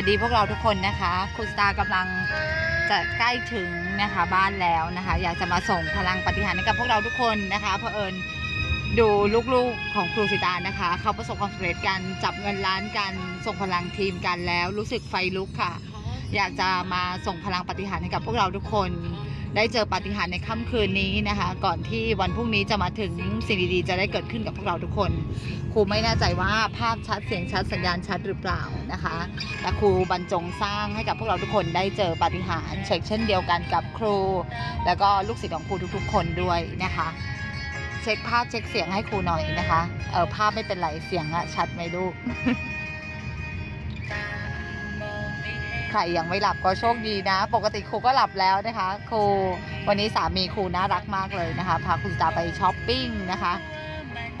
สวัสดีพวกเราทุกคนนะคะ คุณสตาร์กำลังจะใกล้ถึงนะคะบ้านแล้วนะคะ อยากจะมาส่งพลังปฏิหารให้กับพวกเราทุกคนนะคะเพอเอิญดูลูกๆของครูสิตานะคะ เขาประสบความสำเร็จกันจับเงินล้านกันส่งพลังทีมกันแล้ว รู้สึกไฟลุกค่ะ อยากจะมาส่งพลังปฏิหารให้กับพวกเราทุกคน ได้เจอปาฏิหาริย์ในค่ำคืนนี้นะคะ ก่อนที่วันพรุ่งนี้จะมาถึงสิ่งดีๆจะได้เกิดขึ้นกับพวกเราทุกคน ครูไม่แน่ใจว่าภาพชัดเสียงชัดสัญญาณชัดหรือเปล่านะคะแต่ครูบรรจงสร้างให้กับพวกเราทุกคนได้เจอปาฏิหาริย์เช็คเช่นเดียวกันกับครู แล้วก็ลูกศิษย์ของครูทุกๆ คนด้วยนะคะเช็คภาพเช็คเสียงให้ครูหน่อยนะคะ เออภาพไม่เป็นไรเสียงอะชัดไหมลูก ใครยังไม่หลับก็โชคดีนะ ปกติครูก็หลับแล้วนะคะ ครูวันนี้สามีครูน่ารักมากเลยนะคะ พาคุณตาไปช้อปปิ้งนะคะ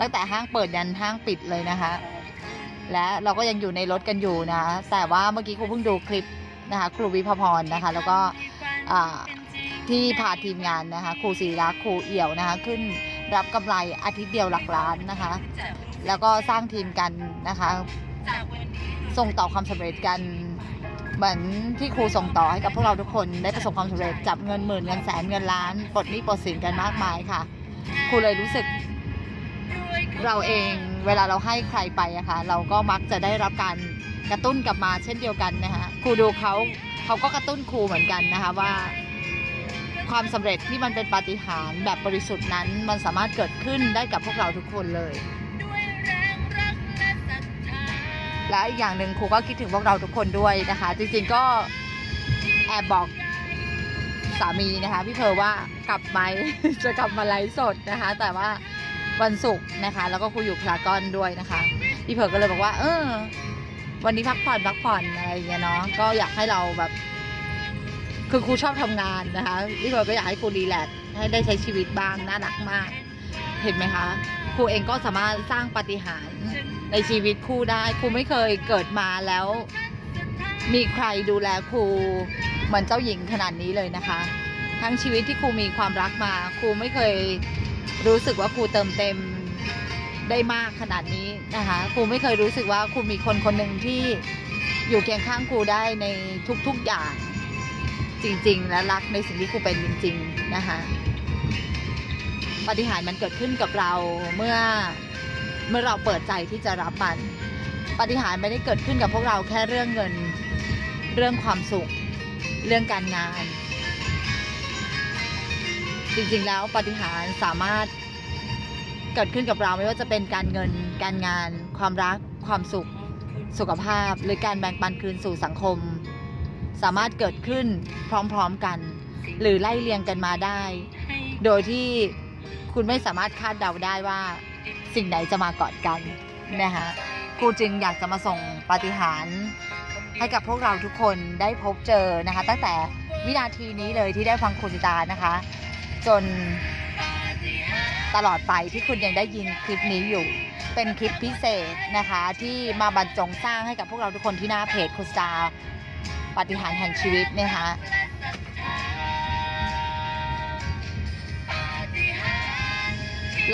ตั้งแต่ห้างเปิดยันห้างปิดเลยนะคะ และเราก็ยังอยู่ในรถกันอยู่นะแต่ว่าเมื่อกี้ครูเพิ่งดูคลิปนะคะ ครูวิภพรนะคะ แล้วก็ที่พาทีมงานนะคะครูศิริรักครูเอี่ยวนะคะ ขึ้นรับกำไรอาทิตย์เดียวหลักล้านนะคะ แล้วก็สร้างทีมกันนะคะ ส่งต่อความสำเร็จกัน เหมือนที่ครูส่งต่อให้กับพวกเราทุกคนได้ประสบความสำเร็จจับเงินหมื่นเงินแสนเงินล้านปลดหนี้ปลดสินกันมากมายค่ะ ครูเลยรู้สึก เราเองเวลาเราให้ใครไปอะค่ะเราก็มักจะได้รับการกระตุ้นกลับมาเช่นเดียวกันนะคะครูดูเขาเขาก็กระตุ้นครูเหมือนกันนะคะว่า ความสำเร็จที่มันเป็นปาฏิหาริย์แบบบริสุทธิ์นั้น มันสามารถเกิดขึ้นได้กับพวกเราทุกคนเลย และอีกอย่างหนึ่งครูก็คิดถึงพวกเราทุกคนด้วยนะคะ จริงๆก็แอบบอกสามีนะคะ พี่เพอว่ากลับไหม จะกลับมาไลฟ์สดนะคะ แต่ว่าวันศุกร์นะคะ แล้วก็ครูอยู่พารากอนด้วยนะคะ พี่เพอก็เลยบอกว่า เออ วันนี้พักผ่อนพักผ่อนอะไรอย่างเงี้ยเนาะก็อยากให้เราแบบ คือครูชอบทำงานนะคะ พี่เพอก็อยากให้ครูรีแลกซ์ให้ได้ใช้ชีวิตบ้างน่ารักมาก เห็นไหมคะ รูเองก็สามารถสร้างปาฏิหาริย์ในชีวิตครูได้ครูไม่เคยเกิดมาแล้ว มีใครดูแลครูเหมือนเจ้าหญิงขนาดนี้เลยนะคะ ทั้งชีวิตที่ครูมีความรักมาครูไม่เคยรู้สึกว่าครูเติมเต็มได้มากขนาดนี้นะคะครูไม่เคยรู้สึกว่าครูมีคนคนหนึ่งที่อยู่เคียงข้างครูได้ในทุกๆอย่างจริง ๆ และรักในสิ่งที่ครูเป็นจริง ๆ นะคะ ปาฏิหารย์มันเกิดขึ้นกับเราเมื่อเมื่อเราเปิดใจที่จะรับมันปาฏิหารย์ไม่ได้เกิดขึ้นกับพวกเราแค่เรื่องเงินเรื่องความสุข เรื่องการงาน จริงๆแล้วปาฏิหารย์สามารถเกิดขึ้นกับเราไม่ว่าจะเป็นการเงินการงาน ความรัก ความสุข สุขภาพ หรือการแบ่งปันคืนสู่สังคม สามารถเกิดขึ้นพร้อมๆกัน หรือไล่เรียงกันมาได้ โดยที่ คุณไม่สามารถคาดเดาได้ว่าสิ่งไหนจะมาก่อนกันนะคะครูจึงอยากจะมาส่งปาฏิหาริย์ให้กับพวกเราทุกคนได้พบเจอนะคะ ตั้งแต่วินาทีนี้เลยที่ได้ฟังครูสิตานะคะ จนตลอดไปที่คุณยังได้ยินคลิปนี้อยู่ เป็นคลิปพิเศษนะคะ ที่มาบรรจงสร้างให้กับพวกเราทุกคนที่หน้าเพจครูสิตาปาฏิหาริย์แห่งชีวิตนะคะ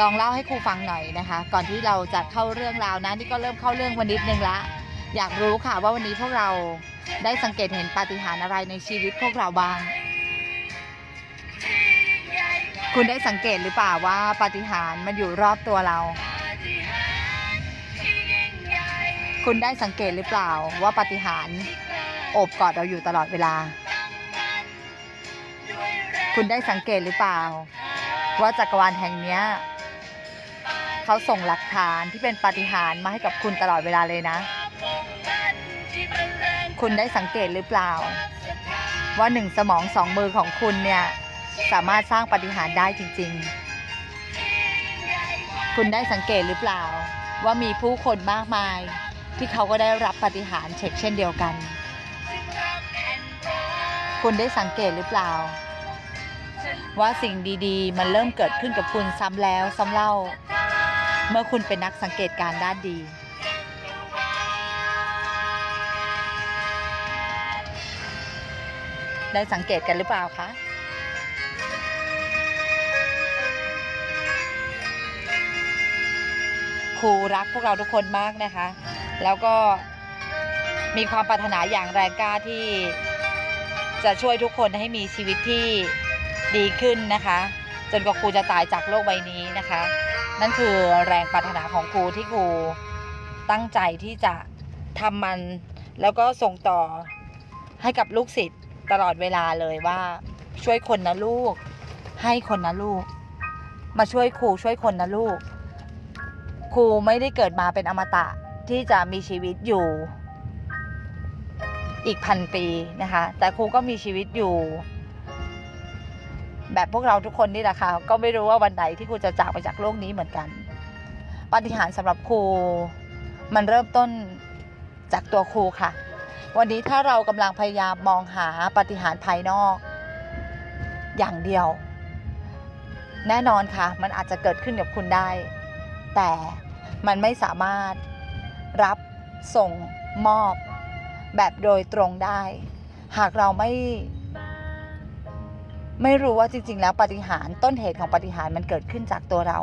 ลองเล่าให้ครูฟังหน่อยนะคะ ก่อนที่เราจะเข้าเรื่องราวนะนี่ก็เริ่มเข้าเรื่องวันนิดนึงละ อยากรู้ค่ะว่าวันนี้พวกเราได้สังเกตเห็นปาฏิหาริย์อะไรในชีวิตพวกเราบ้าง คุณได้สังเกตหรือเปล่าว่าปาฏิหาริย์มันอยู่รอบตัวเรา คุณได้สังเกตหรือเปล่าว่าปาฏิหาริย์โอบกอดเราอยู่ตลอดเวลา คุณได้สังเกตหรือเปล่า ว่าจักรวาลแห่งนี้ เขาส่งหลักฐานที่เป็นปาฏิหาริย์มาให้กับคุณตลอดเวลาเลยนะ คุณได้สังเกตหรือเปล่า ว่าหนึ่งสมองสองมือของคุณเนี่ย สามารถสร้างปาฏิหาริย์ได้จริง ๆ คุณได้สังเกตหรือเปล่า ว่ามีผู้คนมากมาย ที่เขาก็ได้รับปาฏิหาริย์เช่นเช่นเดียวกัน คุณได้สังเกตหรือเปล่าว่าสิ่งดีๆ มันเริ่มเกิดขึ้นกับคุณซ้ำแล้วซ้ำเล่า เมื่อคุณเป็นนักสังเกตการณ์ด้านดี ได้สังเกตกันหรือเปล่าคะครูรักพวกเราทุกคนมากนะคะ แล้วก็มีความปรารถนาอย่างแรงกล้าที่จะช่วยทุกคนให้มีชีวิตที่ดีขึ้นนะคะ จนกว่าครูจะตายจากโลกใบนี้นะคะ นั่นคือแรงปรารถนาของครูที่ครูตั้งใจที่จะทำมันแล้วก็ส่งต่อให้กับลูกศิษย์ตลอดเวลาเลยว่าช่วยคนนะลูก ให้คนนะลูก มาช่วยครูช่วยคนนะลูก ครูไม่ได้เกิดมาเป็นอมตะที่จะมีชีวิตอยู่ อีกพันปีนะคะ แต่ครูก็มีชีวิตอยู่ แบบพวกเราทุกคนนี่แหละค่ะ ก็ไม่รู้ว่าวันไหนที่ครูจะจากไปจากโลกนี้เหมือนกันปาฏิหาริย์สำหรับครู มันเริ่มต้นจากตัวครูค่ะ วันนี้ถ้าเรากำลังพยายามมองหาปาฏิหาริย์ภายนอก อย่างเดียว แน่นอนค่ะ มันอาจจะเกิดขึ้นกับคุณได้ แต่มันไม่สามารถรับส่งมอบแบบโดยตรงได้ หากเราไม่ ไม่รู้ว่าจริง ๆ แล้วปาฏิหารย์ต้นเหตุของปาฏิหารย์มันเกิดขึ้นจากตัวเรา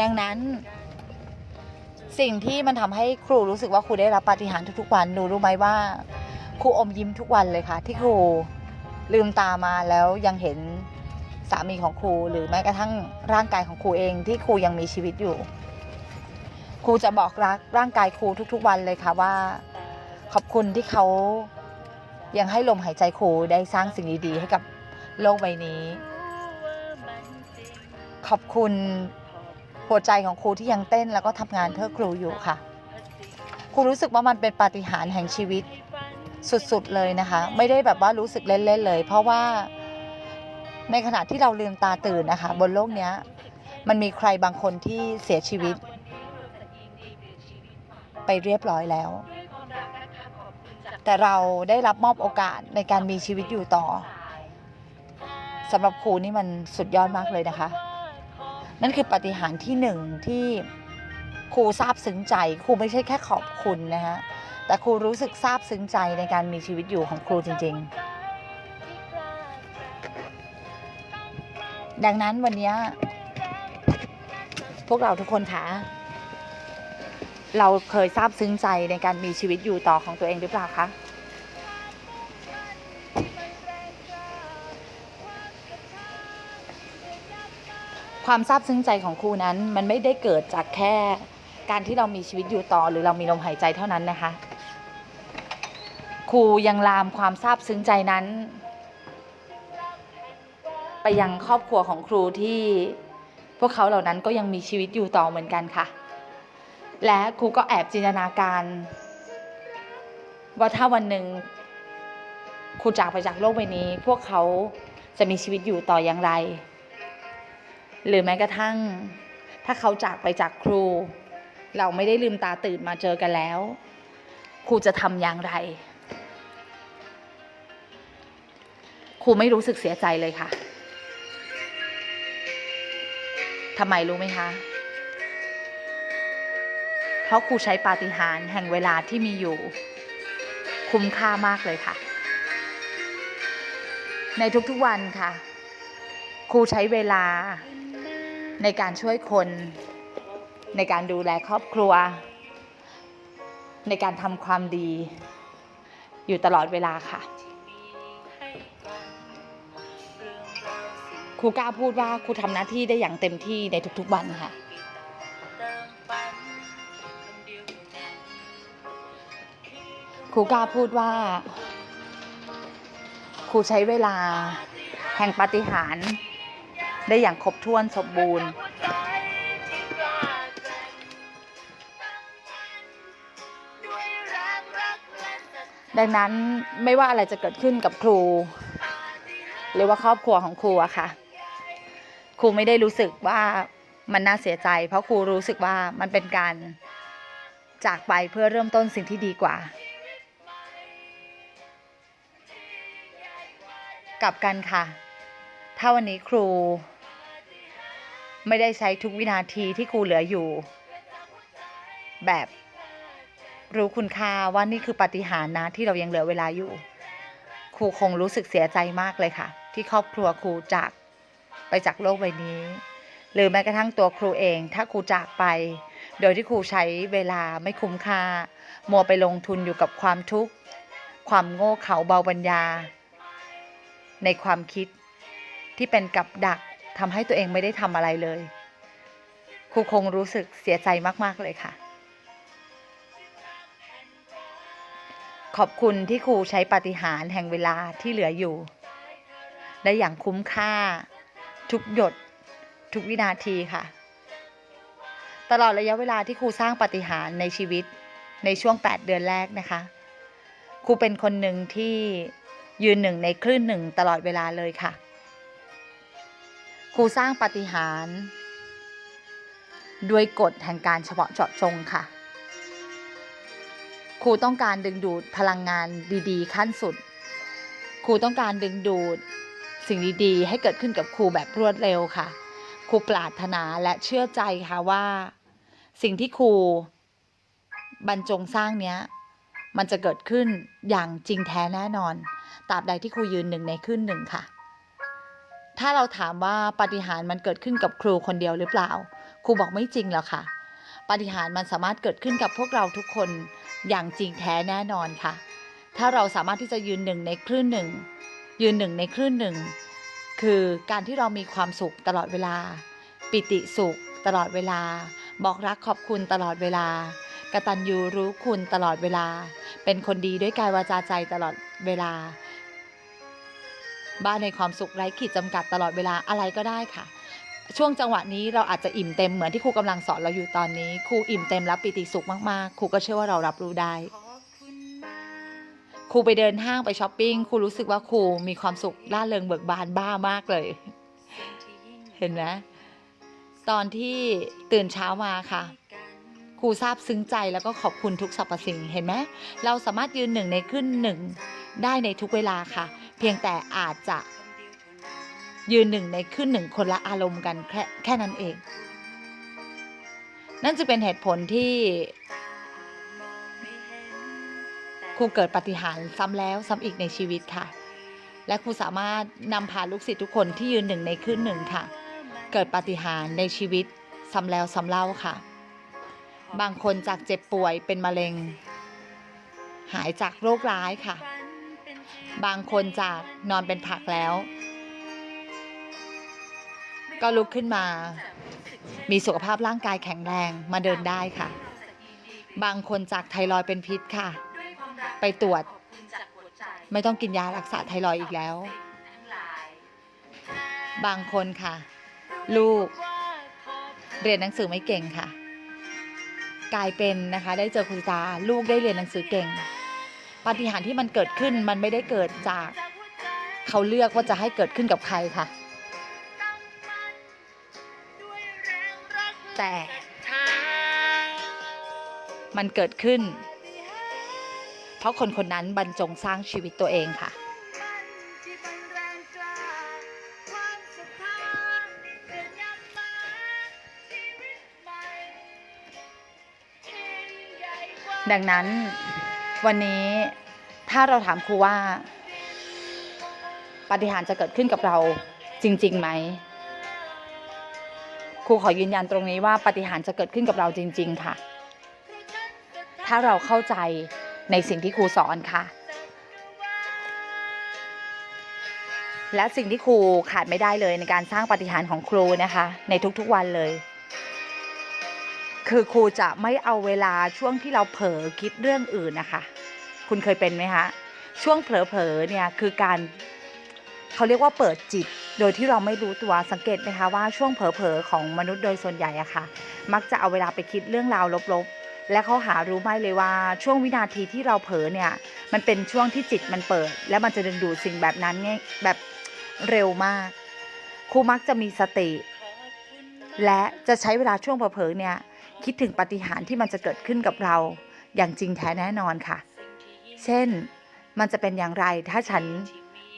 ดังนั้น สิ่งที่มันทำให้ครูรู้สึกว่าครูได้รับปาฏิหารย์ทุกๆวันหนูรู้ไหมว่าครูอมยิ้มทุกวันเลยค่ะ ที่ครูลืมตามาแล้วยังเห็นสามีของครู หรือแม้กระทั่งร่างกายของครูเองที่ครูยังมีชีวิตอยู่ ครูจะบอกรักร่างกายครูทุก ๆ วันเลยค่ะว่า ขอบคุณที่เขายังให้ลมหายใจครูได้สร้างสิ่งดีๆ ให้กับโลกใบนี้ ขอบคุณหัวใจของครูที่ยังเต้นแล้วก็ทำงานเพื่อครูอยู่ค่ะ ครูรู้สึกว่ามันเป็นปาฏิหาริย์แห่งชีวิตสุดๆเลยนะคะ ไม่ได้แบบว่ารู้สึกเล่นๆเลย เพราะว่าในขณะที่เราลืมตาตื่นนะคะ บนโลกนี้มันมีใครบางคนที่เสียชีวิต ไปเรียบร้อยแล้ว แต่เราได้รับมอบโอกาสในการมีชีวิตอยู่ต่อสำหรับครูนี่มันสุดยอดมากเลยนะคะ นั่นคือปาฏิหารย์ที่หนึ่งที่ครูซาบซึ้งใจครูไม่ใช่แค่ขอบคุณนะฮะแต่ครูรู้สึกซาบซึ้งใจในการมีชีวิตอยู่ของครูจริง ๆ ดังนั้นวันนี้พวกเราทุกคนคะ เราเคยซาบซึ้งใจในการมีชีวิตอยู่ต่อของตัวเองหรือเปล่าคะความซาบซึ้งใจของครูนั้นมันไม่ได้เกิดจากแค่การที่เรามีชีวิตอยู่ต่อ หรือเรามีลมหายใจเท่านั้นนะคะ ครูยังลามความซาบซึ้งใจนั้น ไปยังครอบครัวของครูที่พวกเขาเหล่านั้นก็ยังมีชีวิตอยู่ต่อเหมือนกันค่ะ และครูก็แอบจินตนาการ ว่าถ้าวันหนึ่งครูจากไปจากโลกใบนี้ พวกเขาจะมีชีวิตอยู่ต่ออย่างไร หรือแม้กระทั่ง ถ้าเขาจากไปจากครู เราไม่ได้ลืมตาตื่นมาเจอกันแล้ว ครูจะทำอย่างไร ครูไม่รู้สึกเสียใจเลยค่ะทำไมรู้ไหมคะ ราะครูใช้ปาฏิหาริย์แห่งเวลาที่มีอยู่ คุ้มค่ามากเลยค่ะ ในทุกๆวันค่ะ ครูใช้เวลาในการช่วยคน ในการดูแลครอบครัว ในการทำความดี อยู่ตลอดเวลาค่ะครูกล้าพูดว่าครูทำหน้าที่ได้อย่างเต็มที่ในทุกๆวันค่ะ ครูกล้าพูดว่า ครูใช้เวลา แห่งปาฏิหาริย์ได้อย่างครบถ้วนสมบูรณ์ ดังนั้นไม่ว่าอะไรจะเกิดขึ้นกับครู หรือว่าครอบครัวของครูอะค่ะ ครูไม่ได้รู้สึกว่ามันน่าเสียใจ เพราะครูรู้สึกว่ามันเป็นการจากไปเพื่อเริ่มต้นสิ่งที่ดีกว่า กลับกันค่ะ ถ้าวันนี้ครู ไม่ได้ใช้ทุกวินาทีที่ครูเหลืออยู่ แบบรู้คุณค่าว่านี่คือปาฏิหาริย์นะที่เรายังเหลือเวลาอยู่ ครูคงรู้สึกเสียใจมากเลยค่ะ ที่ครอบครัวครูจากไปจากโลกใบนี้ หรือแม้กระทั่งตัวครูเอง ถ้าครูจากไป โดยที่ครูใช้เวลาไม่คุ้มค่า มัวไปลงทุนอยู่กับความทุกข์ ความโง่เขลาเบาปัญญา ในความคิดที่เป็นกับดักทำให้ตัวเองไม่ได้ทำอะไรเลย ครูคงรู้สึกเสียใจมาก ๆ เลยค่ะ ขอบคุณที่ครูใช้ปฏิหารแห่งเวลาที่เหลืออยู่ ได้อย่างคุ้มค่า ทุกหยด ทุกวินาทีค่ะ ตลอดระยะเวลาที่ครูสร้างปฏิหารในชีวิตในช่วง 8 เดือนแรกนะคะ ครูเป็นคนหนึ่งที่ ยืนหนึ่งในคลื่นหนึ่งตลอดเวลาเลยค่ะ ครูสร้างปฏิหารด้วยกฎแห่งการเฉพาะเจาะจงค่ะ ครูต้องการดึงดูดพลังงานดีๆ ขั้นสุด ครูต้องการดึงดูดสิ่งดีๆ ให้เกิดขึ้นกับครูแบบรวดเร็วค่ะ ครูปรารถนาและเชื่อใจค่ะว่า สิ่งที่ครูบรรจงสร้างเนี้ย มันจะเกิดขึ้นอย่างจริงแท้แน่นอนตราบใดที่ครูยืนหนึ่งในขึ้นหนึ่งค่ะ ถ้าเราถามว่าปาฏิหาริย์มันเกิดขึ้นกับครูคนเดียวหรือเปล่า ครูบอกไม่จริงแล้วค่ะปาฏิหาริย์มันสามารถเกิดขึ้นกับพวกเราทุกคนอย่างจริงแท้แน่นอนค่ะ ถ้าเราสามารถที่จะยืนหนึ่งในคลื่นหนึ่งยืนหนึ่งในคลื่นหนึ่งคือการที่เรามีความสุขตลอดเวลา ปิติสุขตลอดเวลา บอกรักขอบคุณตลอดเวลา กตัญญูรู้คุณตลอดเวลา เป็นคนดีด้วยกายวาจาใจตลอดเวลา บ้านในความสุขไร้ขีดจำกัดตลอดเวลาอะไรก็ได้ค่ะ ช่วงจังหวะนี้เราอาจจะอิ่มเต็มเหมือนที่ครูกำลังสอนเราอยู่ตอนนี้ครูอิ่มเต็มรับปิติสุขมากๆครูก็เชื่อว่าเรารับรู้ได้ครูไปเดินห้างไปช้อปปิ้งครูรู้สึกว่าครูมีความสุขร่าเริงเบิกบานบ้ามากเลย เห็นไหมตอนที่ตื่นเช้ามาค่ะ รูซาบซึ้งใจแล้วก็ขอบคุณทุกสรรพสิ่งเห็นไหมเราสามารถยืนหนึ่งในขึ้นหนึ่งได้ในทุกเวลาค่ะ เพียงแต่อาจจะยืนหนึ่งในขึ้นหนึ่งคนละอารมณ์กันแค่แค่นั้นเอง นั่นจะเป็นเหตุผลที่ครูเกิดปฏิหารซ้ำแล้วซ้ำอีกในชีวิตค่ะ และครูสามารถนำพาลูกศิษย์ทุกคนที่ยืนหนึ่งในขึ้นหนึ่งค่ะ เกิดปฏิหารในชีวิตซ้ำแล้วซ้ำเล่าค่ะ บางคนจากเจ็บป่วยเป็นมะเร็ง หายจากโรคร้ายค่ะ บางคนจากนอนเป็นผักแล้ว ก็ลุกขึ้นมา มีสุขภาพร่างกายแข็งแรงมาเดินได้ค่ะ บางคนจากไทรอยเป็นพิษค่ะ ไปตรวจ ไม่ต้องกินยารักษาไทรอยอีกแล้ว บางคนค่ะ ลูก เรียนหนังสือไม่เก่งค่ะ กลายเป็นนะคะ ได้เจอคุณตาลูกได้เรียนหนังสือเก่งปาฏิหาริย์ที่มันเกิดขึ้นมันไม่ได้เกิดจากเขาเลือกว่าจะให้เกิดขึ้นกับใครค่ะ แต่มันเกิดขึ้น เพราะคนคนนั้นบรรจงสร้างชีวิตตัวเองค่ะ ดังนั้นวันนี้ถ้าเราถามครูว่า ปฏิหารจะเกิดขึ้นกับเราจริงๆไหมครูขอยืนยันตรงนี้ว่าปฏิหารจะเกิดขึ้นกับเราจริง ๆ ค่ะ ถ้าเราเข้าใจในสิ่งที่ครูสอนค่ะ และสิ่งที่ครูขาดไม่ได้เลยในการสร้างปฏิหารของครูนะคะ ในทุกๆวันเลย คือครูจะไม่เอาเวลาช่วงที่เราเผลอคิดเรื่องอื่นนะคะ คุณเคยเป็นไหมคะช่วงเผลอๆเนี่ยคือการเขาเรียกว่าเปิดจิต โดยที่เราไม่รู้ตัวสังเกตไหมคะว่าช่วงเผลอๆของมนุษย์โดยส่วนใหญ่อะค่ะ มักจะเอาเวลาไปคิดเรื่องราวลบๆ และเขาหารู้ไหมเลยว่าช่วงวินาทีที่เราเผลอเนี่ยมันเป็นช่วงที่จิตมันเปิด และมันจะดึงดูดสิ่งแบบนั้นเนี่ยแบบเร็วมากครูมักจะมีสติ และจะใช้เวลาช่วงเผลอๆเนี่ย คิดถึงปฏิหารที่มันจะเกิดขึ้นกับเราอย่างจริงแท้แน่นอนค่ะ เช่น มันจะเป็นอย่างไรถ้าฉัน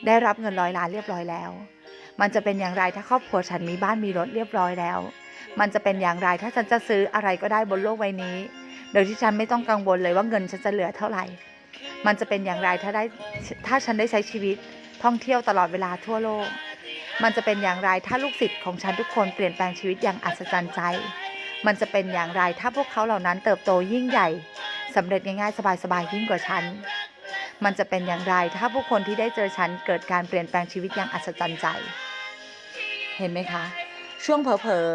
ได้รับเงินร้อยล้านเรียบร้อยแล้ว มันจะเป็นอย่างไรถ้าครอบครัวฉันมีบ้านมีรถเรียบร้อยแล้ว มันจะเป็นอย่างไรถ้าฉันจะซื้ออะไรก็ได้บนโลกใบนี้ โดยที่ฉันไม่ต้องกังวลเลยว่าเงินฉันจะเหลือเท่าไหร่ มันจะเป็นอย่างไรถ้าได้ถ้าฉันได้ใช้ชีวิตท่องเที่ยวตลอดเวลาทั่วโลก มันจะเป็นอย่างไรถ้าลูกศิษย์ของฉันทุกคนเปลี่ยนแปลงชีวิตอย่างอัศจรรย์ใจ มันจะเป็นอย่างไรถ้าพวกเขาเหล่านั้นเติบโตยิ่งใหญ่สำเร็จง่ายๆสบายๆยิ่งกว่าฉัน มันจะเป็นอย่างไรถ้าผู้คนที่ได้เจอฉันเกิดการเปลี่ยนแปลงชีวิตอย่างอัศจรรย์ใจ เห็นไหมคะ ช่วงเผลอ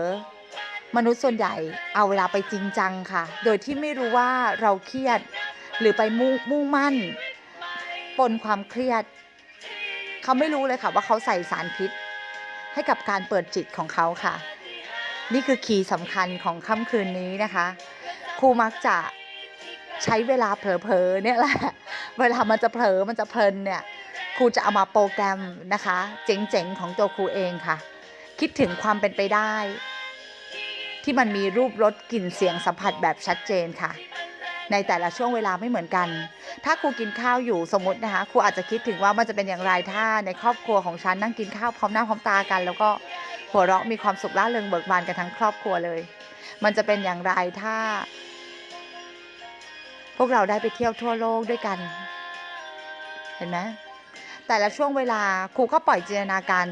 ๆมนุษย์ส่วนใหญ่เอาเวลาไปจริงจังค่ะ โดยที่ไม่รู้ว่าเราเครียดหรือไปมุ่งมุ่งมั่น ปนความเครียด เขาไม่รู้เลยค่ะว่าเขาใส่สารพิษ ให้กับการเปิดจิตของเขาค่ะ นี่คือคีย์สำคัญของค่ำคืนนี้นะคะครูมักจะใช้เวลาเผลอๆเนี่ยแหละ เวลามันจะเผลอมันจะเพลินเนี่ยครูจะเอามาโปรแกรมนะคะ เจ๋งๆ ของตัวครูเองค่ะ คิดถึงความเป็นไปได้ ที่มันมีรูปรสกลิ่นเสียงสัมผัสแบบชัดเจนค่ะ ในแต่ละช่วงเวลาไม่เหมือนกัน ถ้าครูกินข้าวอยู่สมมตินะคะครูอาจจะคิดถึงว่ามันจะเป็นอย่างไรถ้าในครอบครัวของฉันนั่งกินข้าวพร้อมหน้าพร้อมตากัน แล้วก็ หัวเราะมีความสุขร่าเริงเบิกบานกันทั้งครอบครัวเลย มันจะเป็นอย่างไรถ้า พวกเราได้ไปเที่ยวทั่วโลกด้วยกัน เห็นไหมแต่ละช่วงเวลาครูก็ปล่อยจินตนาการ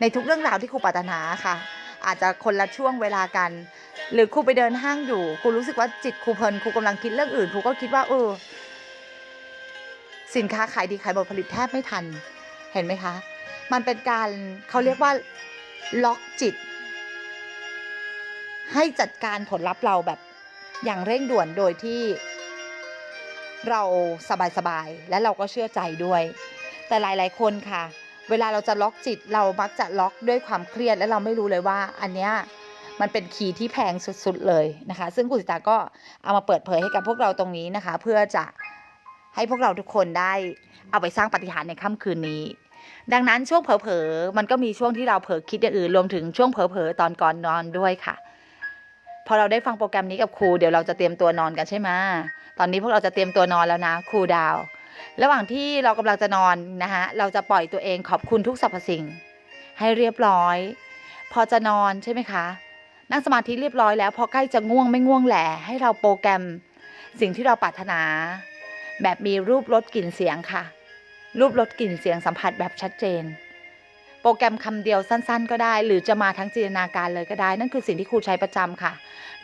ในทุกเรื่องราวที่ครูปรารถนาค่ะ อาจจะคนละช่วงเวลากัน หรือครูไปเดินห้างอยู่ครูรู้สึกว่าจิตครูเพลินครูกำลังคิดเรื่องอื่นครูก็คิดว่าเออสินค้าขายดีขายหมดผลิตแทบไม่ทัน เห็นไหมคะ มันเป็นการเขาเรียกว่า ล็อกจิต ให้จัดการผลลัพธ์เราแบบอย่างเร่งด่วนโดยที่ เราสบายๆและเราก็เชื่อใจด้วย แต่หลายๆคนค่ะ เวลาเราจะล็อกจิตเรามักจะล็อกด้วยความเครียดและเราไม่รู้เลยว่า อันเนี้ยมันเป็นคีย์ที่แพงสุดๆเลยนะคะ ซึ่งคุณสิตาก็เอามาเปิดเผยให้กับพวกเราตรงนี้นะคะ เพื่อจะให้พวกเราทุกคนได้เอาไปสร้างปฏิหารในค่ำคืนนี้ ดังนั้นช่วงเผลอๆมันก็มีช่วงที่เราเผลอคิดอย่างอื่นรวมถึงช่วงเผลอๆตอนก่อนนอนด้วยค่ะ พอเราได้ฟังโปรแกรมนี้กับครูเดี๋ยวเราจะเตรียมตัวนอนกันใช่ไหมตอนนี้พวกเราจะเตรียมตัวนอนแล้วนะครูดาว ระหว่างที่เรากำลังจะนอนนะคะเราจะปล่อยตัวเองขอบคุณทุกสรรพสิ่ง ให้เรียบร้อย พอจะนอนใช่ไหมคะนั่งสมาธิเรียบร้อยแล้วพอใกล้จะง่วงไม่ง่วงแหละให้เราโปรแกรมสิ่งที่เราปรารถนา แบบมีรูปรสกลิ่นเสียงค่ะ รูปรสกลิ่นเสียงสัมผัสแบบชัดเจน โปรแกรมคำเดียวสั้น ๆ ก็ได้ หรือจะมาทั้งจินตนาการเลยก็ได้ นั่นคือสิ่งที่ครูใช้ประจำค่ะ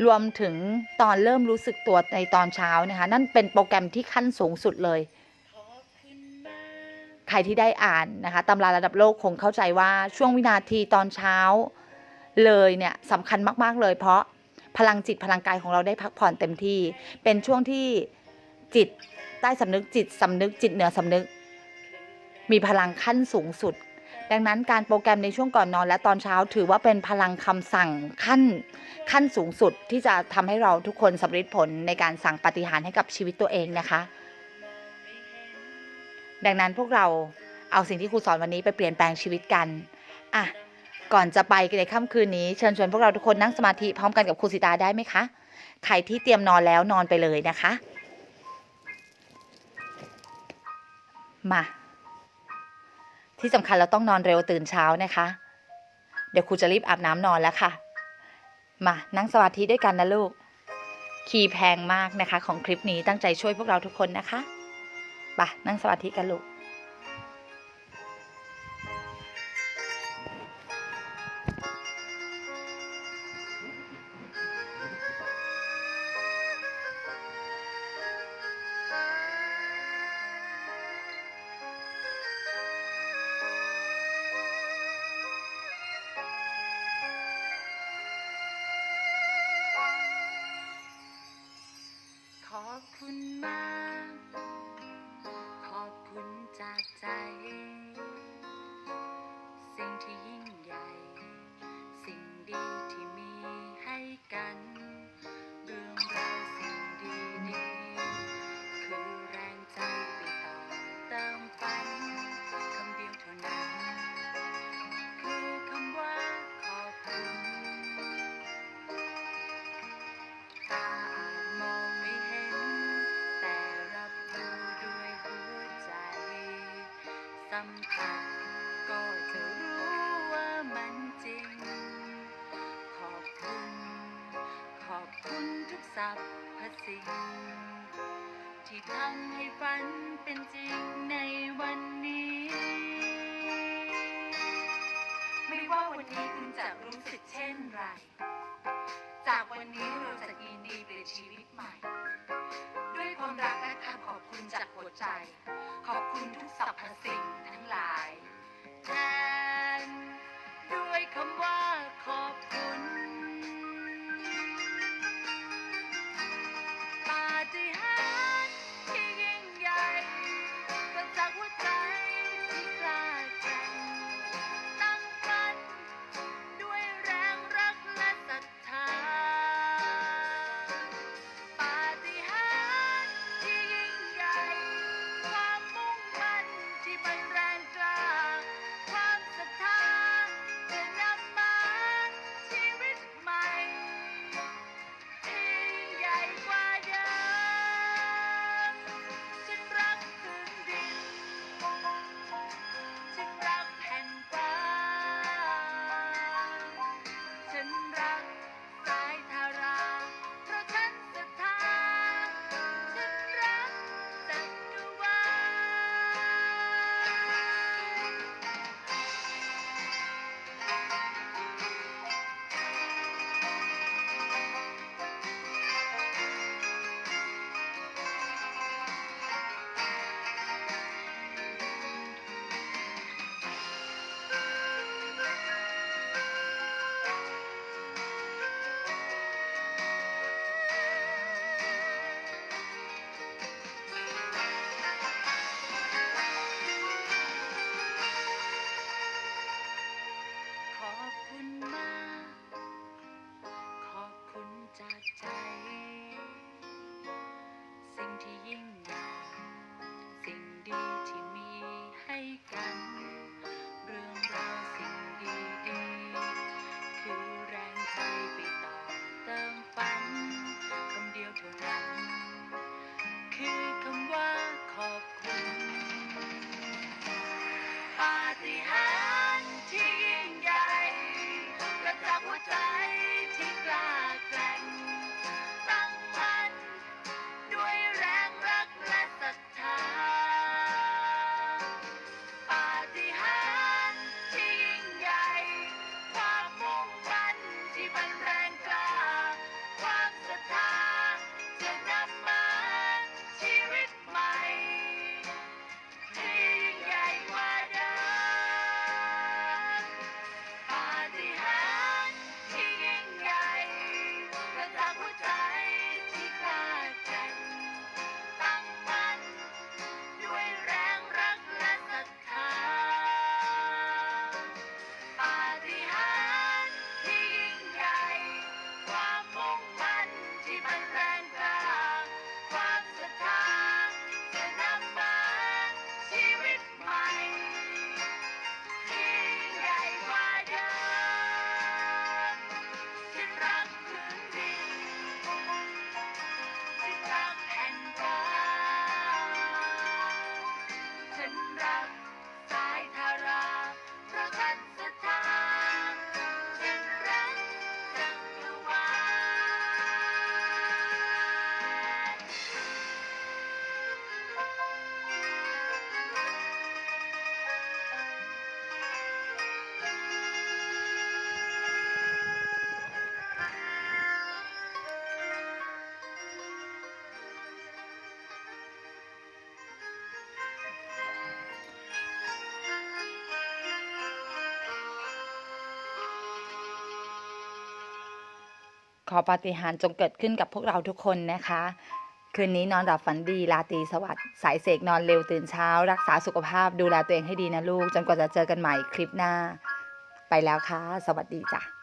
รวมถึงตอนเริ่มรู้สึกตัวในตอนเช้านะคะนั่นเป็นโปรแกรมที่ขั้นสูงสุดเลย ใครที่ได้อ่านนะคะตำราระดับโลกคงเข้าใจว่าช่วงวินาทีตอนเช้า เลยเนี่ยสำคัญมาก ๆ เลย เพราะพลังจิตพลังกายของเราได้พักผ่อนเต็มที่ เป็นช่วงที่จิตใต้สำนึกจิตสำนึกจิตเหนือสำนึก มีพลังขั้นสูงสุด ดังนั้นการโปรแกรมในช่วงก่อนนอนและตอนเช้าถือว่าเป็นพลังคำสั่งขั้นขั้นสูงสุดที่จะทำให้เราทุกคนสำเร็จผลในการสั่งปฏิหารให้กับชีวิตตัวเองนะคะ ดังนั้นพวกเราเอาสิ่งที่ครูสอนวันนี้ไปเปลี่ยนแปลงชีวิตกันอะก่อนจะไปในค่ำคืนนี้เชิญชวนพวกเราทุกคนนั่งสมาธิพร้อมกันกับครูสิตาได้ไหมคะ ใครที่เตรียมนอนแล้วนอนไปเลยนะคะ มา ที่สำคัญเราต้องนอนเร็วตื่นเช้านะคะ เดี๋ยวครูจะรีบอาบน้ำนอนแล้วค่ะ มานั่งสมาธิด้วยกันนะลูก คีย์แพงมากนะคะ ของคลิปนี้ตั้งใจช่วยพวกเราทุกคนนะคะไปนั่งสมาธิกันลูกำตัดก็จะรู้ว่ามันจริง ขอบคุณ ขอบคุณทุกสรรพสิ่ง ที่ทำให้ฝันเป็นจริงในวันนี้ ไม่ว่าวันนี้คุณจะรู้สึกเช่นไร จากวันนี้เราจะยินดีเปนชีวิตใหม่ จากหัวใจ ขอบคุณทุกสรรพสิ่งทั้งหลายแทนด้วยคำว่า ขอปาฏิหาริย์จงเกิดขึ้นกับพวกเราทุกคนนะคะ คืนนี้นอนหลับฝันดีราตรีสวัสดิ์สายเสกนอนเร็วตื่นเช้า รักษาสุขภาพดูแลตัวเองให้ดีนะลูก จนกว่าจะเจอกันใหม่คลิปหน้า ไปแล้วคะ่ะ สวัสดีจ้ะ